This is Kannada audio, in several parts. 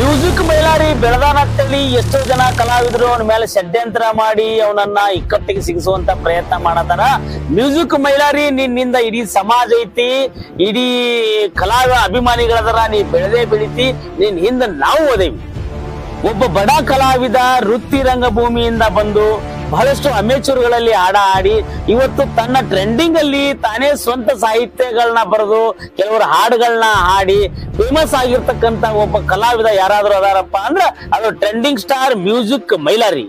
ಮ್ಯೂಸಿಕ್ ಮೈಲಾರಿ ಬೆಳದಾನತ್ತಲ್ಲಿ ಎಷ್ಟೋ ಜನ ಕಲಾವಿದರು ಅವನ ಮೇಲೆ ಷಡ್ಯಂತ್ರ ಮಾಡಿ ಅವನನ್ನ ಇಕ್ಕಟ್ಟಿಗೆ ಸಿಗಿಸುವಂತ ಪ್ರಯತ್ನ ಮಾಡತಾರ ಮ್ಯೂಸಿಕ್ ಮೈಲಾರಿ ನಿನ್ನಿಂದ ಇಡೀ ಸಮಾಜ ಐತಿ, ಇಡೀ ಕಲಾವಿದ ಅಭಿಮಾನಿಗಳದರ ನೀ ಬೆಳೆದೇ ಬೆಳಿತಿ, ನಿನ್ ಹಿಂದೆ ನಾವು ಓದೇವಿ ಒಬ್ಬ ಬಡ ಕಲಾವಿದ ವೃತ್ತಿ ರಂಗಭೂಮಿಯಿಂದ ಬಂದು ಬಹಳಷ್ಟು ಅಮೇಚೂರ್ಗಳಲ್ಲಿ ಹಾಡ ಆಡಿ ಇವತ್ತು ತನ್ನ ಟ್ರೆಂಡಿಂಗ್ ಅಲ್ಲಿ ತಾನೇ ಸ್ವಂತ ಸಾಹಿತ್ಯಗಳನ್ನ ಬರೆದು ಕೆಲವರು ಹಾಡುಗಳನ್ನ ಹಾಡಿ ಫೇಮಸ್ ಆಗಿರ್ತಕ್ಕಂತ ಒಬ್ಬ ಕಲಾವಿದ ಯಾರಾದ್ರೂ ಅದಾರಪ್ಪ ಅಂದ್ರೆ ಅದು trending star music Mailari.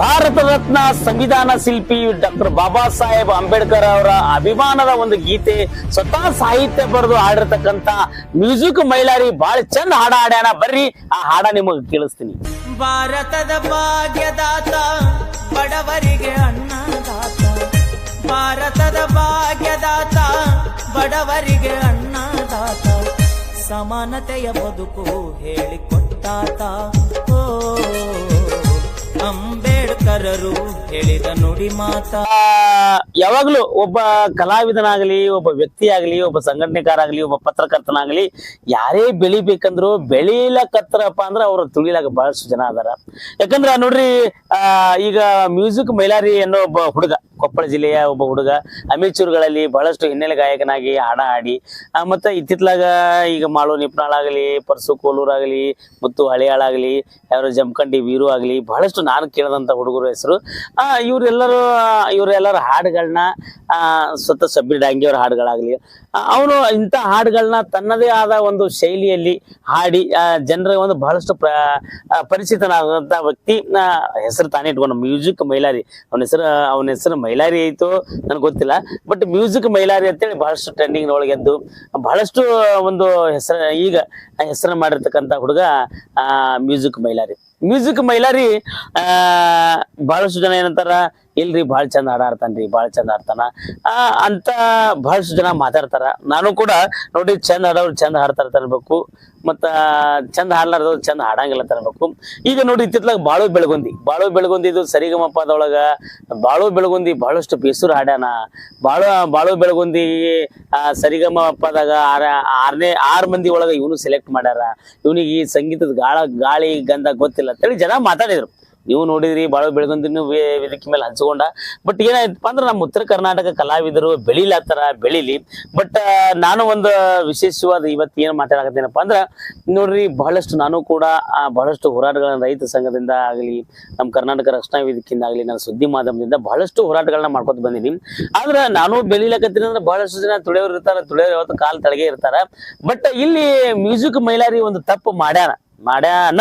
Bharat Ratna ಸಂವಿಧಾನ ಶಿಲ್ಪಿ ಡಾಕ್ಟರ್ ಬಾಬಾ ಸಾಹೇಬ್ ಅಂಬೇಡ್ಕರ್ ಅವರ ಅಭಿಮಾನದ ಒಂದು ಗೀತೆ ಸ್ವತಃ ಸಾಹಿತ್ಯ ಬರೆದು ಹಾಡಿರ್ತಕ್ಕಂತ ಮ್ಯೂಸಿಕ್ ಮೈಲಾರಿ. ಬಹಳ ಚಂದ ಹಾಡ ಹಾಡ್ಯಾನ. ಬರ್ರಿ, ಆ ಹಾಡ ನಿಮಗೆ ಕೇಳಿಸ್ತೀನಿ ಭಾರತದ ಭಾಗ್ಯದಾತ ಬಡವರಿಗೆ ಅನ್ನದಾತ. ಭಾರತದ ಭಾಗ್ಯದಾತ ಬಡವರಿಗೆ ಅನ್ನದಾತ. ಸಮಾನತೆಯ ಬದುಕು ಹೇಳಿಕೊಟ್ಟಾತ. ಓ ಅಂಬೇಡ್ಕರರು ಹೇಳಿದ ನುಡಿ ಮಾತಾ. ಯಾವಾಗ್ಲೂ ಒಬ್ಬ ಕಲಾವಿದನಾಗಲಿ, ಒಬ್ಬ ವ್ಯಕ್ತಿ ಆಗಲಿ ಒಬ್ಬ ಸಂಘಟನೆಕಾರಾಗಲಿ, ಒಬ್ಬ ಪತ್ರಕರ್ತನಾಗಲಿ, ಯಾರೇ ಬೆಳಿಬೇಕಂದ್ರು ಬೆಳಿಲಕತ್ತರಪ್ಪ ಅಂದ್ರೆ ಅವ್ರು ತುಳಿಲಾಗ ಬಹಳಷ್ಟು ಜನ ಅದಾರ. ಯಾಕಂದ್ರ ನೋಡ್ರಿ ಈಗ ಮ್ಯೂಸಿಕ್ ಮೈಲಾರಿ ಅನ್ನೋ ಒಬ್ಬ ಹುಡುಗ ಕೊಪ್ಪಳ ಜಿಲ್ಲೆಯ ಒಬ್ಬ ಹುಡುಗ ಅಮೇಚೂರ್ಗಳಲ್ಲಿ ಬಹಳಷ್ಟು ಹಿನ್ನೆಲೆ ಗಾಯಕನಾಗಿ ಹಾಡ ಹಾಡಿ ಮತ್ತು ಇತ್ತಿತ್ಲಾಗ ಈಗ ಮಾಳು ನಿಪ್ನಾಳಾಗಲಿ ಪರ್ಸು ಕೋಲೂರಾಗಲಿ ಮತ್ತು ಹಳೆಯಾಳಾಗಲಿ ಯಾರು ಜಮಖಂಡಿ ವೀರು ಆಗಲಿ ಬಹಳಷ್ಟು ನಾನು ಕೇಳದಂತ ಹುಡುಗರ ಹೆಸರು. ಆ ಇವರೆಲ್ಲರೂ ಇವರೆಲ್ಲರ ಹಾಡುಗಳನ್ನ ಸ್ವತಃ ಸಬ್ಬಿ ಡಾಂಗಿಯವ್ರ ಹಾಡುಗಳಾಗಲಿ ಅವನು ಇಂಥ ಹಾಡುಗಳನ್ನ ತನ್ನದೇ ಆದ ಒಂದು ಶೈಲಿಯಲ್ಲಿ ಹಾಡಿ ಜನರ ಒಂದು ಬಹಳಷ್ಟು ಪ್ರ ಆ, ಪರಿಚಿತನಾದಂತ ವ್ಯಕ್ತಿ ಹೆಸರು ತಾನೇ ಇಟ್ಕೊಂಡು ಮ್ಯೂಸಿಕ್ ಮೈಲಾರಿ ಅವನ ಹೆಸರು ಅವನ ಹೆಸರು ಮೈಲಾರಿ ಆಯ್ತು, ನನಗೆ ಗೊತ್ತಿಲ್ಲ. ಬಟ್ ಮ್ಯೂಸಿಕ್ ಮೈಲಾರಿ ಅಂತೇಳಿ ಬಹಳಷ್ಟು ಟ್ರೆಂಡಿಂಗ್ ಒಳಗೆದ್ದು ಬಹಳಷ್ಟು ಒಂದು ಹೆಸರ, ಈಗ ಹೆಸರು ಮಾಡಿರ್ತಕ್ಕಂಥ ಹುಡುಗ ಮ್ಯೂಸಿಕ್ ಮೈಲಾರಿ. ಮ್ಯೂಸಿಕ್ ಮೈಲಾರಿ ಬಹಳಷ್ಟು ಜನ ಏನಂತಾರ ಇಲ್ರಿ, ಭಾಳ ಚಂದ ಹಾಡ ಆಡ್ತಾನ್ರಿ ಭಾಳ ಚಂದ ಆಡ್ತಾನ. ಅಂತ ಬಹಳಷ್ಟು ಜನ ಮಾತಾಡ್ತಾರ. ನಾನು ಕೂಡ ನೋಡಿ, ಚಂದ ಹಾಡೋರು ಚಂದ ಹಾಡ್ತಾರ ತರಬೇಕು ಮತ್ತ ಚಂದ ಹಾಡ್ಲಾರ್ದವ್ರು ಚಂದ ಹಾಡಂಗಿಲ್ಲ ತರಬೇಕು ಈಗ ನೋಡಿ, ಇತ್ತಿತ್ಲಾಗ ಬಾಳು ಬೆಳಗೊಂದಿ. ಬಾಳು ಬೆಳಗೊಂದಿ ಇದು ಸರಿಗಮಪದೊಳಗ. ಬಾಳು ಬೆಳಗೊಂದಿ ಬಹಳಷ್ಟು ಬೇಸೂರು ಹಾಡ್ಯಾನ. ಬಾಳು ಬಾಳು ಬೆಳಗೊಂದಿ, ಆ ಸರಿಗಮ ಪದಾಗ ಆರ, ಆರನೇ, ಆರು ಮಂದಿ ಒಳಗ ಇವನು ಸೆಲೆಕ್ಟ್ ಮಾಡ್ಯಾರ. ಇವನಿಗೆ ಈ ಸಂಗೀತದ ಗಾಳ, ಗಾಳಿ, ಗಂಧ ಗೊತ್ತಿಲ್ಲ ಅಂತೇಳಿ ಜನ ಮಾತಾಡಿದ್ರು. ನೀವು ನೋಡಿದ್ರಿ, ಬಾಳ ಬೆಳಗೊಂದಿನ ವೇದಿಕೆ ಮೇಲೆ ಹಂಚ್ಕೊಂಡ. ಬಟ್ ಏನಾಯ್ತಪ್ಪ ಅಂದ್ರೆ ನಮ್ಮ ಉತ್ತರ ಕರ್ನಾಟಕ ಕಲಾವಿದರು ಬೆಳಿಲತ್ತಾರ ಬೆಳಿಲಿ. ಬಟ್ ನಾನು ಒಂದು ವಿಶೇಷವಾದ ಇವತ್ತು ಏನು ಮಾತಾಡಕತ್ತೇನಪ್ಪ ಅಂದ್ರೆ, ನೋಡ್ರಿ, ಬಹಳಷ್ಟು ನಾನು ಕೂಡ ಬಹಳಷ್ಟು ಹೋರಾಟಗಳನ್ನ ರೈತ ಸಂಘದಿಂದ ಆಗಲಿ, ನಮ್ಮ ಕರ್ನಾಟಕ ರಕ್ಷಣಾ ವೇದಿಕೆಯಿಂದ ಆಗಲಿ, ನನ್ನ ಸುದ್ದಿ ಮಾಧ್ಯಮದಿಂದ ಬಹಳಷ್ಟು ಹೋರಾಟಗಳನ್ನ ಮಾಡ್ಕೊತ ಬಂದೀನಿ ಆದ್ರೆ ನಾನು ಬೆಳಿಲಕತ್ತೀನಿ ಅಂದ್ರೆ ಬಹಳಷ್ಟು ಜನ ತುಳಿಯೋರು ಇರ್ತಾರ ತುಳಿಯೋರು ಯಾವತ್ತು ಕಾಲ್ ತಳಗೆ ಇರ್ತಾರ. ಬಟ್ ಇಲ್ಲಿ ಮ್ಯೂಸಿಕ್ ಮೈಲಾರಿ ಒಂದು ತಪ್ಪು ಮಾಡ್ಯಾನ. ಮಾಡ್ಯಾನ.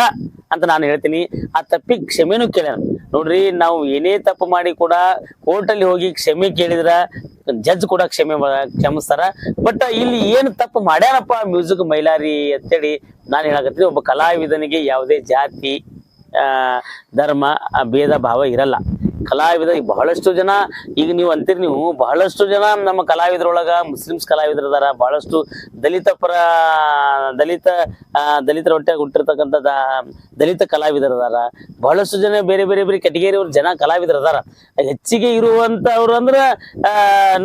ಅಂತ ನಾನು ಹೇಳ್ತೀನಿ. ಆ ತಪ್ಪಿಗೆ ಕ್ಷಮೆನೂ ಕೇಳ್ಯಾನ ನೋಡ್ರಿ, ನಾವು ಏನೇ ತಪ್ಪು ಮಾಡಿ ಕೂಡ ಕೋರ್ಟಲ್ಲಿ ಹೋಗಿ ಕ್ಷಮೆ ಕೇಳಿದ್ರ ಜಡ್ಜ್ ಕೂಡ ಕ್ಷಮೆ ಕ್ಷಮಿಸ್ತಾರ. ಬಟ್ ಇಲ್ಲಿ ಏನು ತಪ್ಪು ಮಾಡ್ಯಾನಪ್ಪ ಮ್ಯೂಸಿಕ್ ಮೈಲಾರಿ ಅಂತೇಳಿ ನಾನು ಹೇಳಕತ್ತೀನಿ. ಒಬ್ಬ ಕಲಾವಿದನಿಗೆ ಯಾವುದೇ ಜಾತಿ ಧರ್ಮ ಭೇದ, ಭಾವ ಇರಲ್ಲ. ಕಲಾವಿದ ಬಹಳಷ್ಟು ಜನ ಈಗ ನೀವು ಅಂತೀರಿ ನೀವು ಬಹಳಷ್ಟು ಜನ ನಮ್ಮ ಕಲಾವಿದರೊಳಗ ಮುಸ್ಲಿಮ್ಸ್ ಕಲಾವಿದರು ಅದಾರ ಬಹಳಷ್ಟು ದಲಿತ ಪರ, ದಲಿತ ದಲಿತರ ಹೊಟ್ಟೆಗೆ ಹುಟ್ಟಿರ್ತಕ್ಕಂಥ ದಲಿತ ಕಲಾವಿದರು ಅದಾರ ಬಹಳಷ್ಟು ಜನ ಬೇರೆ ಬೇರೆ ಬೇರೆ ಕೆಟಗರಿ ಅವ್ರ ಜನ ಕಲಾವಿದರು ಅದಾರ ಹೆಚ್ಚಿಗೆ ಇರುವಂತವ್ರು ಅಂದ್ರ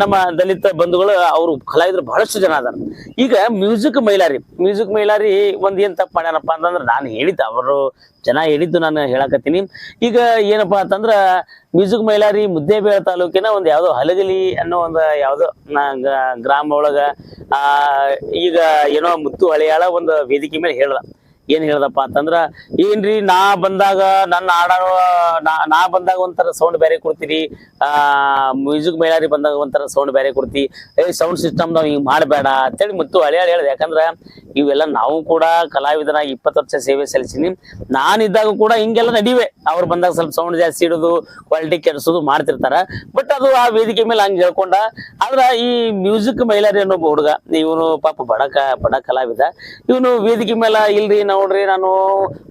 ನಮ್ಮ ದಲಿತ ಬಂಧುಗಳು, ಅವರು ಕಲಾವಿದರು ಬಹಳಷ್ಟು ಜನ ಅದಾರ. ಈಗ ಮ್ಯೂಸಿಕ್ ಮೈಲಾರಿ ಮ್ಯೂಸಿಕ್ ಮೈಲಾರಿ ಒಂದ್ ಏನ್ ತಪ್ಪು ಮಾಡ್ಯಾರಪ್ಪ ಅಂತಂದ್ರೆ ನಾನು ಹೇಳಿದ್ದೆ, ಅವರು ಜನ ಹೇಳಿದ್ದು ನಾನು ಹೇಳಕತ್ತೀನಿ. ಈಗ ಏನಪ್ಪಾ ಅಂತಂದ್ರ ಮ್ಯೂಸಿಕ್ ಮೈಲಾರಿ ಮುದ್ದೇಬೇಳ ತಾಲೂಕಿನ ಒಂದು ಯಾವುದೋ ಹಲಗಲಿ ಅನ್ನೋ ಒಂದು ಯಾವ್ದೋ ಗ್ರಾಮ ಒಳಗ, ಆ, ಈಗ ಏನೋ ಮುತ್ತು ಹಳೆಯಾಳ ಒಂದು ವೇದಿಕೆ ಮೇಲೆ ಹೇಳ್ದ. ಏನ್ ಹೇಳ್ದಪ್ಪ ಅಂತಂದ್ರ, ಏನ್ರಿ ನಾ ಬಂದಾಗ ನನ್ನ ಹಾಡೋ ನಾ ಬಂದಾಗ ಒಂಥರ ಸೌಂಡ್ ಬೇರೆ ಕೊಡ್ತೀರಿ. ಆ ಮ್ಯೂಸಿಕ್ ಮೈಲಾರಿ ಬಂದಾಗ ಒಂಥರ ಸೌಂಡ್ ಬೇರೆ ಕೊಡ್ತಿ. ಏ ಸೌಂಡ್ ಸಿಸ್ಟಮ್ ಹಿಂಗ್ ಮಾಡಬೇಡ ಅಂತೇಳಿ ಮತ್ತು ಹಳೆ ಹಳೆ ಹೇಳ್ದೆ. ಯಾಕಂದ್ರ, ಇವೆಲ್ಲ ನಾವು ಕೂಡ ಕಲಾವಿದನಾಗಿ ಇಪ್ಪತ್ತು ವರ್ಷ ಸೇವೆ ಸಲ್ಲಿಸಿನಿ. ನಾನಿದ್ದಾಗ ಕೂಡ ಹಿಂಗೆಲ್ಲ ನಡಿವೆ. ಅವ್ರು ಬಂದಾಗ ಸ್ವಲ್ಪ ಸೌಂಡ್ ಜಾಸ್ತಿ ಇಡೋದು ಕ್ವಾಲಿಟಿ ಕೆಡಿಸೋದು ಮಾಡ್ತಿರ್ತಾರ. ಬಟ್ ಅದು ಆ ವೇದಿಕೆ ಮೇಲೆ ಹಂಗೆ ಹೇಳ್ಕೊಂಡ, ಆದ್ರ ಈ ಮ್ಯೂಸಿಕ್ ಮೈಲಾರಿ ಅನ್ನೋ ಹುಡುಗ, ಇವನು ಪಾಪ ಬಡ ಬಡ ಕಲಾವಿದ. ಇವನು ವೇದಿಕೆ ಮೇಲೆ ಇಲ್ರಿ ನೋಡ್ರಿ, ನಾನು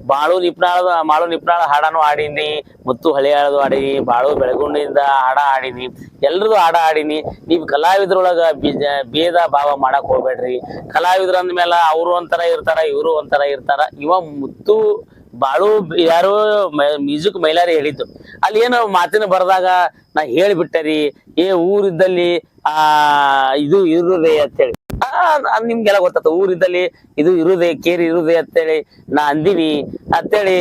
ಬಾಳು ನಿಪ್ನಾಳದ, ಮಾಳು ನಿಪ್ನಾಳ ಹಾಡಾನು ಆಡೀನಿ ಮತ್ತು ಹಳೆಯಾಳದು ಆಡೀನಿ ಬಾಳು ಬೆಳಗುಂಡಿಯಿಂದ ಹಾಡ ಆಡೀನಿ ಎಲ್ರದು ಹಾಡ ಆಡೀನಿ ನೀವು ಕಲಾವಿದ್ರೊಳಗ ಬೀಜ- ಭಾವ ಮಾಡಕ್ ಹೋಗ್ಬೇಡ್ರಿ. ಕಲಾವಿದ್ರ ಅಂದ್ಮೇಲೆ ಅವರು ಒಂಥರ ಇರ್ತಾರ, ಇವರು ಒಂಥರ ಇರ್ತಾರ. ಇವ ಮುತ್ತು ಬಾಳು ಯಾರು ಮ್ಯೂಸಿಕ್ ಮೈಲಾರಿ ಹೇಳಿದ್ದು. ಅಲ್ಲಿ ಏನೋ ಮಾತಿನ ಬರೆದಾಗ ನಾ ಹೇಳಿಬಿಟ್ಟರಿ ಏ, ಊರಿದ್ದಲ್ಲಿ, ಆ, ಇದು ಇರುದೆ ಅಂತೇಳಿ. ನಿಮ್ಗೆಲ್ಲ ಗೊತ್ತಾತ ಊರಿದ್ದಲ್ಲಿ ಇದು ಇರುದೆ, ಕೇರಿ ಇರುದೆ ಅಂತೇಳಿ ನಾ ಅಂದಿನಿ. ಅಂತೇಳಿ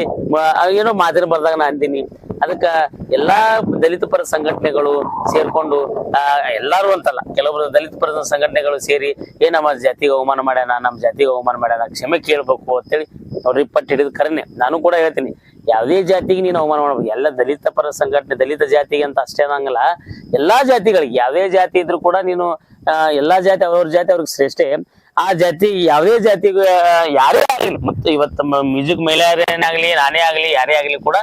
ಏನೋ ಮಾತಿನ ಬರ್ದಾಗ ನಾ ಅಂದಿನಿ. ಅದಕ್ಕ ಎಲ್ಲಾ ದಲಿತ ಪರ ಸಂಘಟನೆಗಳು ಸೇರ್ಕೊಂಡು ಎಲ್ಲಾರು ಅಂತಲ್ಲ ಕೆಲವರು ದಲಿತ ಪರ ಸಂಘಟನೆಗಳು ಸೇರಿ, ಏ, ನಮ್ಮ ಜಾತಿಗೆ ಅವಮಾನ ಮಾಡ್ಯಾನ, ನಮ್ಮ ಜಾತಿಗೆ ಅವಮಾನ ಮಾಡ್ಯಾನ, ಕ್ಷಮೆ ಕೇಳ್ಬೇಕು ಅಂತೇಳಿ ಅವ್ರ ರಿಪ್ಪಟ್ಟು ಹಿಡಿದು ಕರೆನೆ. ನಾನು ಕೂಡ ಹೇಳ್ತೀನಿ, ಯಾವುದೇ ಜಾತಿಗೆ ನೀನು ಅವಮಾನ ಮಾಡಬೇಕು ಎಲ್ಲ ದಲಿತ ಪರ ಸಂಘಟನೆ, ದಲಿತ ಜಾತಿಗೆ ಅಂತ ಅಷ್ಟೇ ಅನ್ನಂಗಿಲ್ಲ. ಎಲ್ಲಾ ಜಾತಿಗಳಿಗೆ, ಯಾವುದೇ ಜಾತಿ ಇದ್ರು ಕೂಡ ನೀನು ಎಲ್ಲಾ ಜಾತಿ ಅವ್ರ ಜಾತಿ ಅವ್ರಿಗೆ ಶ್ರೇಷ್ಠೆ. ಆ ಜಾತಿ, ಯಾವುದೇ ಜಾತಿಗೆ ಯಾರೇ ಆಗಲಿ, ಮತ್ತು ಇವತ್ತು ಮ್ಯೂಸಿಕ್ ಮಹಿಳೆಯರೇನಾಗ್ಲಿ, ನಾನೇ ಆಗ್ಲಿ, ಯಾರೇ ಆಗ್ಲಿ ಕೂಡ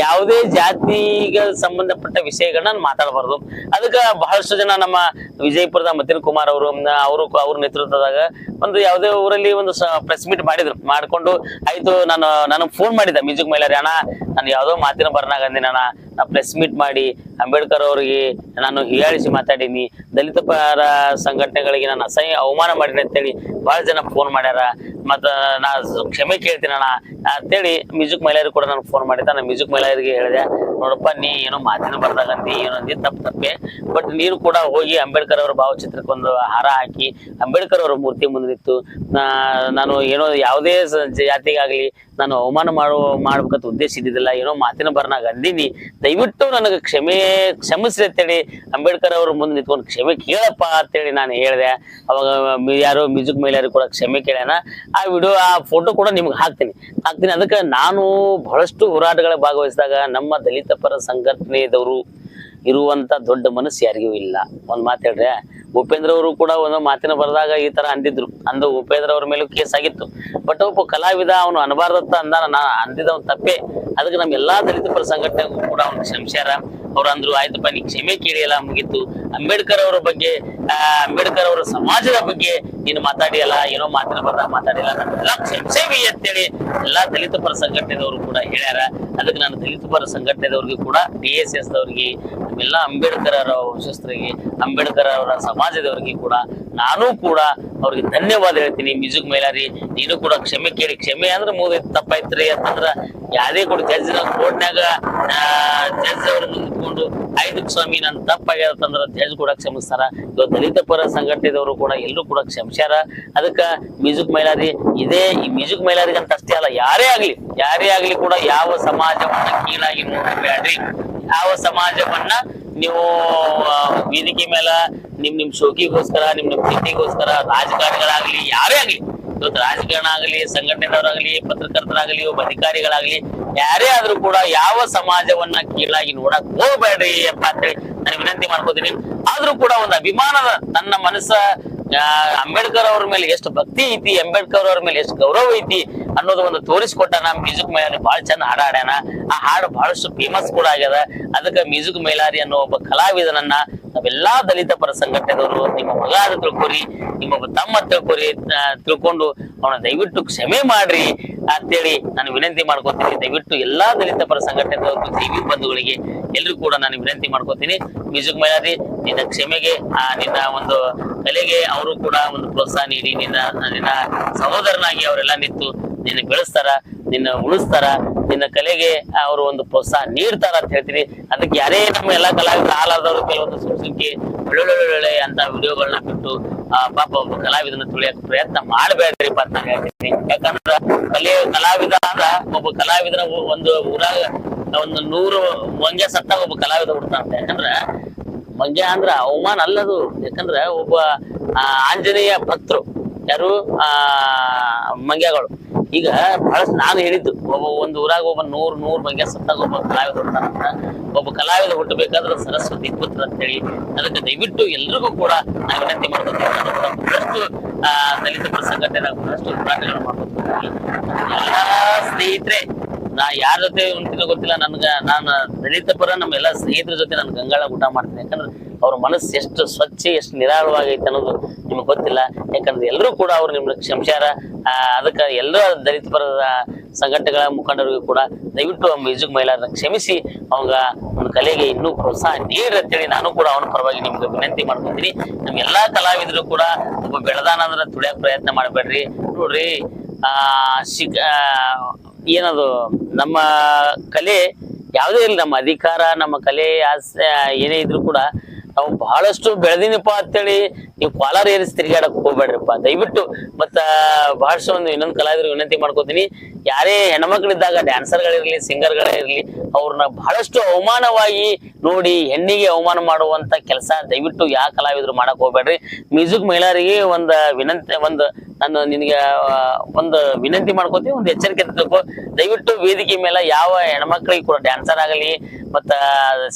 ಯಾವುದೇ ಜಾತಿಗೆ ಸಂಬಂಧಪಟ್ಟ ವಿಷಯಗಳನ್ನ ನಾನ್ ಮಾತಾಡಬಾರ್ದು. ಅದಕ್ಕೆ ಬಹಳಷ್ಟು ಜನ ನಮ್ಮ ವಿಜಯಪುರದ ಮತಿನ್ ಕುಮಾರ್ ಅವರು ಅವರು ಅವ್ರ ನೇತೃತ್ವದಾಗ ಒಂದು ಯಾವುದೇ ಊರಲ್ಲಿ ಒಂದು ಪ್ರೆಸ್ ಮೀಟ್ ಮಾಡಿದ್ರು. ಮಾಡ್ಕೊಂಡು, ಆಯ್ತು, ನಾನು ನನಗೆ ಫೋನ್ ಮಾಡಿದ್ದೆ, ಮ್ಯೂಸಿಕ್ ಮಹಿಳೆಯರೇ, ಅಣ್ಣ, ನಾನು ಯಾವುದೋ ಮಾತಿನ ಬರ್ನಾಗ ಅಂದಿನ, ಅಣ್ಣ, ನಾ ಪ್ರೆಸ್ ಮೀಟ್ ಮಾಡಿ, ಅಂಬೇಡ್ಕರ್ ಅವರಿಗೆ ನಾನು ಹೀಯಾಳಿಸಿ ಮಾತಾಡೀನಿ, ದಲಿತ ಪರ ಸಂಘಟನೆಗಳಿಗೆ ನಾನು ಅಸಹ್ಯ ಅವಮಾನ ಮಾಡಿದೆ ಅಂತೇಳಿ ಬಹಳ ಜನ ಫೋನ್ ಮಾಡ್ಯಾರ. ಮತ್ತ ನಾ ಕ್ಷಮೆ ಕೇಳ್ತೀನಿ ಅಣ್ಣ. ಅಂತೇಳಿ ಮ್ಯೂಸಿಕ್ ಮಹಿಳೆಯರು ಕೂಡ ನನಗೆ ಫೋನ್ ಮಾಡಿದ್ದ. ನಾನು ಮ್ಯೂಸಿಕ್ ಮಹಿಳೆಯರಿಗೆ ಹೇಳಿದೆ, ನೋಡಪ್ಪ, ನೀ ಏನೋ ಮಾತಿನ ಬರ್ದಾಗಂತಿ ಏನೊಂದಿ ತಪ್ಪು ತಪ್ಪೆ. ಬಟ್ ನೀನು ಕೂಡ ಹೋಗಿ ಅಂಬೇಡ್ಕರ್ ಅವರ ಭಾವಚಿತ್ರಕ್ಕೆ ಒಂದು ಹಾರ ಹಾಕಿ ಅಂಬೇಡ್ಕರ್ ಅವರ ಮೂರ್ತಿ ಮುಂದೆ ನಿಂತು ನಾನು ಏನೋ ಯಾವುದೇ ಜಾತಿಗಾಗ್ಲಿ ನಾನು ಅವಮಾನ ಮಾಡೋ, ಮಾಡ್ಬೇಕಂತ ಉದ್ದೇಶ ಇದ್ದಿದ್ದಿಲ್ಲ, ಏನೋ ಮಾತಿನ ಬರ್ನಾಗ ಅಂದಿನಿ. ದಯವಿಟ್ಟು ನನಗೆ ಕ್ಷಮೆ, ಕ್ಷಮಿಸ್ರಿ ಅಂತೇಳಿ ಅಂಬೇಡ್ಕರ್ ಅವ್ರ ಮುಂದೆ ನಿಂತ್ಕೊಂಡು ಕ್ಷಮೆ ಕೇಳಪ್ಪ ಅಂತೇಳಿ ನಾನು ಹೇಳಿದೆ. ಅವಾಗ ಯಾರು ಮ್ಯೂಸಿಕ್ ಮೇಲೆ ಯಾರು ಕೂಡ ಕ್ಷಮೆ ಕೇಳ್ಯಾನ. ಆ ವಿಡಿಯೋ, ಆ ಫೋಟೋ ಕೂಡ ನಿಮ್ಗೆ ಹಾಕ್ತೀನಿ. ಹಾಕ್ತೀನಿ. ಅದಕ್ಕೆ ನಾನು ಬಹಳಷ್ಟು ಹೋರಾಟಗಳ ಭಾಗವಹಿಸಿದಾಗ ನಮ್ಮ ದಲಿತ ಪರ ಸಂಘಟನೆದವರು ಇರುವಂತ ದೊಡ್ಡ ಮನಸ್ಸು ಯಾರಿಗೂ ಇಲ್ಲ. ಒಂದ್ ಮಾತು ಹೇಳ್ರೆ ಉಪೇಂದ್ರ ಅವರು ಕೂಡ ಒಂದು ಮಾತಿನ ಬರೆದಾಗ ಈ ತರ ಅಂದಿದ್ರು. ಅಂದ ಉಪೇಂದ್ರ ಅವ್ರ ಮೇಲೂ ಕೇಸ್ ಆಗಿತ್ತು. ಬಟ್ ಒಬ್ಬ ಕಲಾವಿದ ಅವನು ಅನಬಾರ್ದತ್ತ ಅಂದ ನಾ ಅಂದಿದ ಅವ್ನು ತಪ್ಪೇ. ಅದಕ್ಕೆ ನಮ್ಮ ಎಲ್ಲಾ ದಲಿತ ಪರ ಸಂಘಟನೆಗೂ ಕೂಡ ಅವನು ಕ್ಷಮಿಸ್ಯಾರ ಅವ್ರು ಅಂದ್ರು, ಆಯ್ತಪ್ಪ ನೀ ಕ್ಷಮೆ ಕೇಳಿಯಲ್ಲ ಮುಗೀತು. ಅಂಬೇಡ್ಕರ್ ಅವರ ಬಗ್ಗೆ ಅಂಬೇಡ್ಕರ್ ಅವರ ಸಮಾಜದ ಬಗ್ಗೆ ನೀನು ಮಾತಾಡಿಯಲ್ಲ, ಏನೋ ಮಾತಿನ ಬರ ಮಾತಾಡಿಲ್ಲ ನಾನೆಲ್ಲ ಕ್ಷಮಿಸೇವಿ ಅಂತೇಳಿ ಎಲ್ಲಾ ದಲಿತ ಪರ ಸಂಘಟನೆದವರು ಕೂಡ ಹೇಳ್ಯಾರ. ಅದಕ್ಕೆ ನಾನು ದಲಿತ ಪರ ಸಂಘಟನೆದವ್ರಿಗೆ ಕೂಡ ಡಿ ಎಸ್ ಎಸ್ ದವ್ರಿಗೆ, ನಮ್ಮೆಲ್ಲ ಅಂಬೇಡ್ಕರ್ ಅವರ ವಂಶಸ್ಥರಿಗೆ ಅಂಬೇಡ್ಕರ್ ಅವರ ಸಮಾಜದವರಿಗೆ ಕೂಡ ನಾನು ಕೂಡ ಅವ್ರಿಗೆ ಧನ್ಯವಾದ ಹೇಳ್ತೀನಿ ಮ್ಯೂಸಿಕ್ ಮೈಲಾರಿ. ನೀನು ಕೂಡ ಕ್ಷಮೆ ಕೇಳಿ, ಕ್ಷಮೆ ಅಂದ್ರೆ ಮುಗಿದೈತಿ ತಪ್ಪಾಯ್ತ್ರಿ ಅಂತಂದ್ರ ಯಾರೇ ಕೂಡ, ಜಡ್ಜ್ ಕೋರ್ಟ್ನಾಗ ಜಡ್ಜ್ ಅವ್ರ ಮುಂದೆ ಐದು ಸ್ವಾಮಿ ನನ್ ತಪ್ಪಾಗ್ಯದಂದ್ರ ಜಡ್ಜ್ ಕೂಡ ಕ್ಷಮಿಸ್ತಾರ. ಇವತ್ತು ದಲಿತ ಪರ ಸಂಘಟನೆದವರು ಕೂಡ ಎಲ್ಲರೂ ಕೂಡ ಕ್ಷಮಿಸ್ಯಾರ. ಅದಕ್ಕ ಮ್ಯೂಸಿಕ್ ಮೈಲಾರಿ, ಇದೇ ಈ ಮ್ಯೂಸಿಕ್ ಮೈಲಾರಿಗೆ ಅಂತ ಅಷ್ಟೇ ಅಲ್ಲ, ಯಾರೇ ಆಗ್ಲಿ ಯಾರೇ ಆಗ್ಲಿ ಕೂಡ ಯಾವ ಸಮಾಜವನ್ನ ಕೀಳಾಗಿ ನೋಡ್ಬೇಡ್ರಿ. ಯಾವ ಸಮಾಜವನ್ನ ನೀವು ವೇದಿಕೆ ಮೇಲೆ ನಿಮ್ ನಿಮ್ ಶೋಕಿಗೋಸ್ಕರ, ನಿಮ್ ನಿಮ್ ಪ್ರೀತಿಗೋಸ್ಕರ, ರಾಜಕಾರಣಿಗಳಾಗ್ಲಿ, ಯಾರೇ ಆಗ್ಲಿ, ಇವತ್ತು ರಾಜಕಾರಣ ಆಗಲಿ ಸಂಘಟನೆಯವರಾಗಲಿ ಪತ್ರಕರ್ತರಾಗಲಿ, ಒಬ್ಬ ಅಧಿಕಾರಿಗಳಾಗ್ಲಿ, ಯಾರೇ ಆದ್ರೂ ಕೂಡ ಯಾವ ಸಮಾಜವನ್ನ ಕೀಳಾಗಿ ನೋಡಕ್ ಹೋಗ್ಬೇಡ್ರಿ ಅಂತ ಹೇಳಿ ನಾನು ವಿನಂತಿ ಮಾಡ್ಕೋತೀನಿ. ಆದ್ರೂ ಕೂಡ ಒಂದು ಅಭಿಮಾನದ ನನ್ನ ಮನಸ್ಸ ಅಂಬೇಡ್ಕರ್ ಅವ್ರ ಮೇಲೆ ಎಷ್ಟು ಭಕ್ತಿ ಐತಿ, ಅಂಬೇಡ್ಕರ್ ಅವ್ರ ಮೇಲೆ ಎಷ್ಟು ಗೌರವ ಐತಿ ಅನ್ನೋದು ಒಂದು ತೋರಿಸ್ಕೊಟ್ಟ ನಮ್ ಮ್ಯೂಸಿಕ್ ಮೈಲಾರಿ ಬಹಳ ಚಂದ ಹಾಡ ಹಾಡ್ಯಾನ. ಆ ಹಾಡು ಬಹಳಷ್ಟು ಫೇಮಸ್ ಕೂಡ ಆಗ್ಯದ. ಅದಕ್ಕೆ ಮ್ಯೂಸಿಕ್ ಮೈಲಾರಿ ಅನ್ನೋ ಒಬ್ಬ ಕಲಾವಿದನನ್ನ ನಾವೆಲ್ಲಾ ದಲಿತ ಪರ ಸಂಘಟನೆದವರು ನಿಮ್ಮ ಮಗ ತಿಳ್ಕೊರಿ, ನಿಮ್ಮ ತಮ್ಮ ತಿಳ್ಕೊರಿ ತಿಳ್ಕೊಂಡು ಅವನ ದಯವಿಟ್ಟು ಕ್ಷಮೆ ಮಾಡ್ರಿ. ಅಂತೇಳಿ ನಾನು ವಿನಂತಿ ಮಾಡ್ಕೋತೀನಿ. ದಯವಿಟ್ಟು ಎಲ್ಲಾ ದಲಿತ ಪರ ಸಂಘಟನೆಗಳು ದೇವಿ ಬಂಧುಗಳಿಗೆ ಎಲ್ರಿಗೂ ಕೂಡ ನಾನು ವಿನಂತಿ ಮಾಡ್ಕೋತೀನಿ. ಮ್ಯೂಸಿಕ್ ಮೈಲಾರಿ ನಿನ್ನ ಕ್ಷಮೆಗೆ, ಆ, ನಿನ್ನ ಒಂದು ಕಲೆಗೆ ಅವರು ಕೂಡ ಒಂದು ಪ್ರೋತ್ಸಾಹ ನೀಡಿ, ನಿನ್ನ ನಿನ್ನ ಸಹೋದರನಾಗಿ ಅವರೆಲ್ಲ ನಿಂತು ನಿನ್ನ ಬೆಳೆಸ್ತಾರ, ನಿನ್ನ ಉಳಿಸ್ತಾರ, ನಿನ್ನ ಕಲೆಗೆ ಅವರು ಒಂದು ಪ್ರೋತ್ಸಾಹ ನೀಡ್ತಾರ ಅಂತ ಹೇಳ್ತೀನಿ. ಅದಕ್ಕೆ ಯಾರೇ ನಮ್ಮ ಎಲ್ಲಾ ಕಲಾವಿದ ಹಾಲಾದವರು ಕೆಲವೊಂದು ಸುಮ್ ಸುಮ್ಕೆ ಒಳ್ಳೊಳ್ಳೆ ಅಂತ ವಿಡಿಯೋಗಳನ್ನ ಬಿಟ್ಟು ಪಾಪ ಒಬ್ಬ ಕಲಾವಿದನ ತುಳಿಯಕ್ ಪ್ರಯತ್ನ ಮಾಡಬೇಡ್ರಿಪ್ಪ ಅಂತ ಹೇಳ್ತೀನಿ. ಯಾಕಂದ್ರ ಕಲೆ, ಕಲಾವಿದ ಅಂದ್ರ ಒಬ್ಬ ಕಲಾವಿದನ ಒಂದು ಊರಾಗ ಒಂದು ನೂರು ಮಂಗ್ಯ ಸತ್ತಾಗ ಒಬ್ಬ ಕಲಾವಿದ ಹುಡ್ತಾನಂತ. ಯಾಕಂದ್ರ ಮಂಗ್ಯ ಅಂದ್ರ ಅವಮಾನ ಅಲ್ಲದು. ಯಾಕಂದ್ರ ಒಬ್ಬ ಆಂಜನೇಯ ಭಕ್ತರು ಯಾರು, ಆ, ಮಂಗ್ಯಗಳು. ಈಗ ಬಹಳಷ್ಟು ನಾನು ಹೇಳಿದ್ದು, ಒಬ್ಬ ಒಂದು ಊರಾಗ ಒಬ್ಬ ನೂರ್ ನೂರ್ ಮಂಗ್ಯ ಸತ್ತಾಗ ಒಬ್ಬ ಕಲಾವಿದ ಹುಡ್ತಾನಂತ. ಒಬ್ಬ ಕಲಾವಿದ ಹುಟ್ಟಬೇಕಾದ್ರೆ ಸರಸ್ವತಿ ಪುತ್ರ ಅಂತೇಳಿ ಅದಕ್ಕೆ ದಯವಿಟ್ಟು ಎಲ್ರಿಗೂ ಕೂಡ ನಾವು ವಿನಂತಿ ಕೂಡ ಬಹಳಷ್ಟು ದಲಿತ ಪ್ರಸಂಗತೆ ನಾವು ಬಹಳಷ್ಟು ಹೋರಾಟಗಳು ಮಾಡ್ಕೊತೀನಿ ಎಲ್ಲಾ ಸ್ನೇಹಿತರೆ ನಾ ಯಾರ ಜೊತೆ ಉಂಟಿನ ಗೊತ್ತಿಲ್ಲ ನನ್ಗ. ನಾನು ದಲಿತ ಪರ ನಮ್ಮ ಎಲ್ಲಾ ಸ್ನೇಹಿತರ ಜೊತೆ ನಾನು ಗಂಗಾಳ ಊಟ ಮಾಡ್ತೀನಿ. ಯಾಕಂದ್ರೆ ಅವ್ರ ಮನಸ್ಸು ಎಷ್ಟು ಸ್ವಚ್ಛ ಎಷ್ಟು ನಿರಾಳವಾಗೈತೆ ಅನ್ನೋದು ನಿಮ್ಗೆ ಗೊತ್ತಿಲ್ಲ. ಯಾಕಂದ್ರೆ ಎಲ್ಲರೂ ಕೂಡ ಅವ್ರು ನಿಮ್ಗೆ ಕ್ಷಮಿಸ್ಯಾರ ಆ, ಅದಕ್ಕೆ ಎಲ್ಲರೂ ದಲಿತ ಪರ ಸಂಘಟನೆಗಳ ಮುಖಂಡರಿಗೂ ಕೂಡ ದಯವಿಟ್ಟು ಮ್ಯೂಸಿಕ್ ಮಹಿಳೆಯರನ್ನ ಕ್ಷಮಿಸಿ, ಅವಾಗ ಒಂದು ಕಲೆಗೆ ಇನ್ನೂ ಪ್ರೋತ್ಸಾಹ ನೀಡ್ರಿ ಅಂತೇಳಿ ನಾನು ಕೂಡ ಅವನ ಪರವಾಗಿ ನಿಮ್ಗೆ ವಿನಂತಿ ಮಾಡ್ಕೊತೀನಿ. ನಮ್ ಎಲ್ಲಾ ಕಲಾವಿದರು ಕೂಡ ಒಬ್ಬ ಬೆಳದಾನ ಅಂದ್ರೆ ಪ್ರಯತ್ನ ಮಾಡಬೇಡ್ರಿ. ನೋಡ್ರಿ, ಆ, ಶಿಕ್ ಏನದು, ನಮ್ಮ ಕಲೆ ಯಾವುದೇ ಇಲ್ಲ ನಮ್ಮ ಅಧಿಕಾರ, ನಮ್ಮ ಕಲೆ ಆಸೆ, ಏನೇ ಇದ್ರು ಕೂಡ ನಾವು ಬಹಳಷ್ಟು ಬೆಳೆದಿನಪ್ಪ ಅಂತೇಳಿ ನೀವು ಕೋಲಾರ ಏರಿಸಿ ತಿರುಗಾಡಕ್ ಹೋಗ್ಬೇಡ್ರಿಪ್ಪ. ದಯವಿಟ್ಟು ಮತ್ತ ಬಹಳಷ್ಟು ಒಂದು ಇನ್ನೊಂದು ಕಲಾವಿದರು ವಿನಂತಿ ಮಾಡ್ಕೋತೀನಿ. ಯಾರೇ ಹೆಣ್ಮಕ್ಳಿದ್ದಾಗ ಡ್ಯಾನ್ಸರ್ಗಳಿರ್ಲಿ ಸಿಂಗರ್ಗಳಿರ್ಲಿ ಅವ್ರನ್ನ ಬಹಳಷ್ಟು ಅವಮಾನವಾಗಿ ನೋಡಿ ಹೆಣ್ಣಿಗೆ ಅವಮಾನ ಮಾಡುವಂತ ಕೆಲಸ ದಯವಿಟ್ಟು ಯಾವ ಕಲಾವಿದರು ಮಾಡಕ್ ಹೋಗ್ಬೇಡ್ರಿ. ಮ್ಯೂಸಿಕ್ ಮಹಿಳೆಯರಿಗೆ ಒಂದ್ ವಿನಂತಿ, ಒಂದ್ ನಾನು ನಿನಗೆ ಒಂದು ವಿನಂತಿ ಮಾಡ್ಕೋತೀನಿ, ಒಂದು ಎಚ್ಚರಿಕೆ ತಿಳ್ಕೊ. ದಯವಿಟ್ಟು ವೇದಿಕೆ ಮೇಲೆ ಯಾವ ಹೆಣ್ಮಕ್ಳಿಗೆ ಕೂಡ ಡ್ಯಾನ್ಸರ್ ಆಗಲಿ, ಮತ್ತ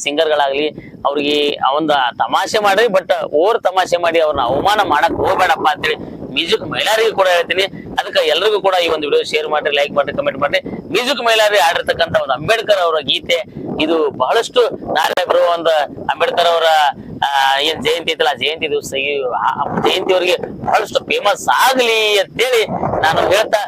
ಸಿಂಗರ್ಗಳಾಗ್ಲಿ ಅವ್ರಿಗೆ ಒಂದು ತಮಾಷೆ ಮಾಡ್ರಿ ಬಟ್ ಓವರ್ ತಮಾಷೆ ಮಾಡಿ ಅವ್ರನ್ನ ಅವಮಾನ ಮಾಡಕ್ ಹೋಗ್ಬೇಡಪ್ಪ ಅಂತೇಳಿ ಮ್ಯೂಸಿಕ್ ಮಹಿಳೆಯರಿಗೆ ಕೂಡ ಹೇಳ್ತೀನಿ. ಅದಕ್ಕೆ ಎಲ್ರಿಗೂ ಕೂಡ ಈ ಒಂದು ವಿಡಿಯೋ ಶೇರ್ ಮಾಡ್ರಿ ಲೈಕ್ ಮಾಡ್ರಿ ಕಮೆಂಟ್ ಮಾಡ್ರಿ. ಮ್ಯೂಸಿಕ್ ಮೈಲಾರಿ ಆಡಿರ್ತಕ್ಕಂಥ ಒಂದು ಅಂಬೇಡ್ಕರ್ ಅವರ ಗೀತೆ, ಇದು ಬಹಳಷ್ಟು ನಾಳೆ ಬರುವ ಒಂದು ಅಂಬೇಡ್ಕರ್ ಅವರ ಏನ್ ಜಯಂತಿ ಐತಲ್ಲ, ಜಯಂತಿ ದಿವಸ ಜಯಂತಿ ಅವರಿಗೆ ಬಹಳಷ್ಟು ಫೇಮಸ್ ಆಗ್ಲಿ ಅಂತೇಳಿ ನಾನು ಹೇಳ್ತಾ